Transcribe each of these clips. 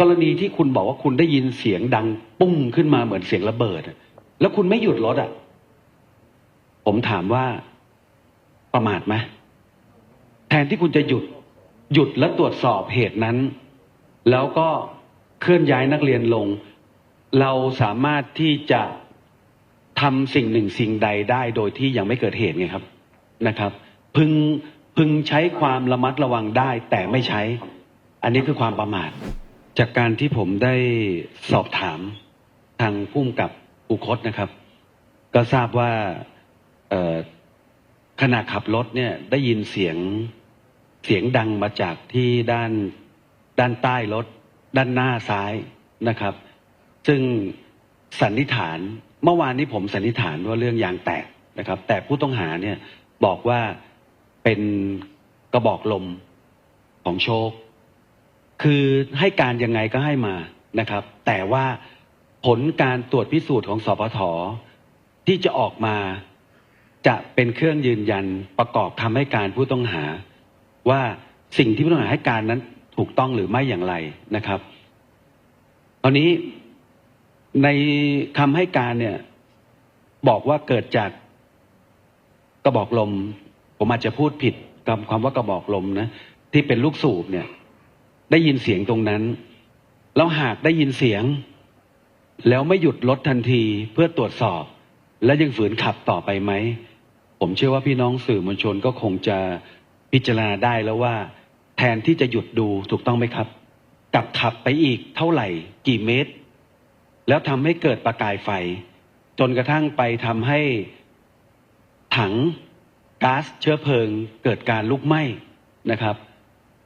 กรณีที่คุณบอกว่าคุณได้ยินเสียงดังปุ้งขึ้นมาเหมือนเสียงระเบิด แล้วคุณไม่หยุดรถอะ ผมถามว่าประมาทไหมแทนที่คุณจะหยุด หยุดและตรวจสอบเหตุนั้น แล้วก็เคลื่อนย้ายนักเรียนลง เราสามารถที่จะทำสิ่งหนึ่งสิ่งใดได้โดยที่ยังไม่เกิดเหตุไงครับนะครับ พึงพึงใช้ความระมัดระวังได้แต่ไม่ใช้ อันนี้คือความประมาท จากการที่ผมได้สอบถามทางผู้กำกับอุคตนะครับ ก็ทราบว่าขณะขับรถเนี่ยได้ยินเสียงเสียงดังมาจากที่ด้านด้านใต้รถ ด้านหน้าซ้ายนะครับ ซึ่งสันนิษฐานเมื่อวานนี้ผมสันนิษฐานว่าเรื่องยางแตกนะครับ แต่ผู้ต้องหาเนี่ยบอกว่าเป็นกระบอกลมของโชค คือให้การยังไงก็ให้มานะครับ แต่ว่าผลการตรวจพิสูจน์ของสพทที่จะออกมา จะเป็นเครื่องยืนยันประกอบคำให้การผู้ต้องหา ว่าสิ่งที่ผู้ต้องหาให้การนั้นถูกต้องหรือไม่อย่างไรนะครับ ตอนนี้ในคำให้การเนี่ย บอกว่าเกิดจากกระบอกลม ผมอาจจะพูดผิดคำความว่ากระบอกลมนะที่เป็นลูกสูบเนี่ย ได้ยินเสียงตรงนั้น แล้วหากได้ยินเสียง แล้วไม่หยุดรถทันทีเพื่อตรวจสอบ และยังฝืนขับต่อไปไหม ผมเชื่อว่าพี่น้องสื่อมวลชนก็คงจะพิจารณาได้แล้วว่า แทนที่จะหยุดดูถูกต้องไหมครับกลับขับไปอีกเท่าไหร่ กี่เมตร แล้วทำให้เกิดประกายไฟ จนกระทั่งไปทำให้ถังก๊าซเชื้อเพลิงเกิดการลุกไหม้นะครับ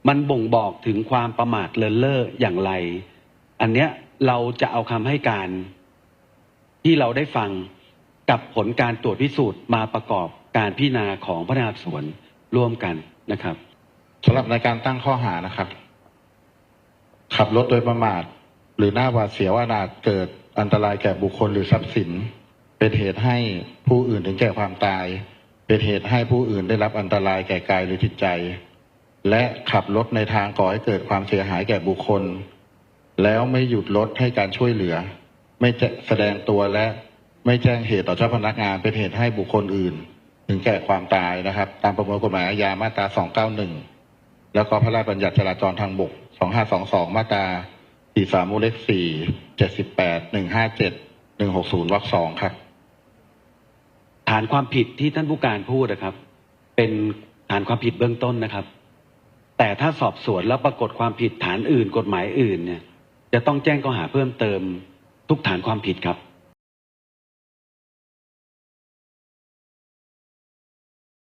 มันบ่งบอกถึงความประมาทเลินเล่ออย่างไร อันเนี้ยเราจะเอาคำให้การ ที่เราได้ฟังกับผลการตรวจพิสูจน์มาประกอบการพิจารณาของพนักงานสวนร่วมกันนะครับสำหรับในการตั้งข้อหานะครับ ขับรถโดยประมาท หรือหน้าหวาดเสียวอาจเกิดอันตรายแก่บุคคลหรือทรัพย์สิน เป็นเหตุให้ผู้อื่นถึงแก่ความตาย เป็นเหตุให้ผู้อื่นได้รับอันตรายแก่กายหรือจิตใจ และขับรถในทางก่อให้เกิดความเสียหายแก่บุคคล แล้วไม่หยุดรถให้การช่วยเหลือ ไม่แสดงตัวและไม่แจ้งเหตุต่อเจ้าพนักงานเป็นเหตุให้บุคคลอื่น ถึงแก่ความตายนะครับ ตามประมวลกฎหมายอาญามาตรา 291 แล้วก็พระราชบัญญัติจราจรทางบก 2522 มาตรา 43เล็บ4 78 157 160วรรคสองครับฐานความผิดที่ท่านผู้การพูดนะครับ เป็นฐานความผิดเบื้องต้นนะครับ แต่ถ้าสอบสวนแล้วปรากฏความผิดฐานอื่นกฎหมายอื่นเนี่ยจะต้องแจ้งข้อหาเพิ่มเติมทุกฐานความผิดครับ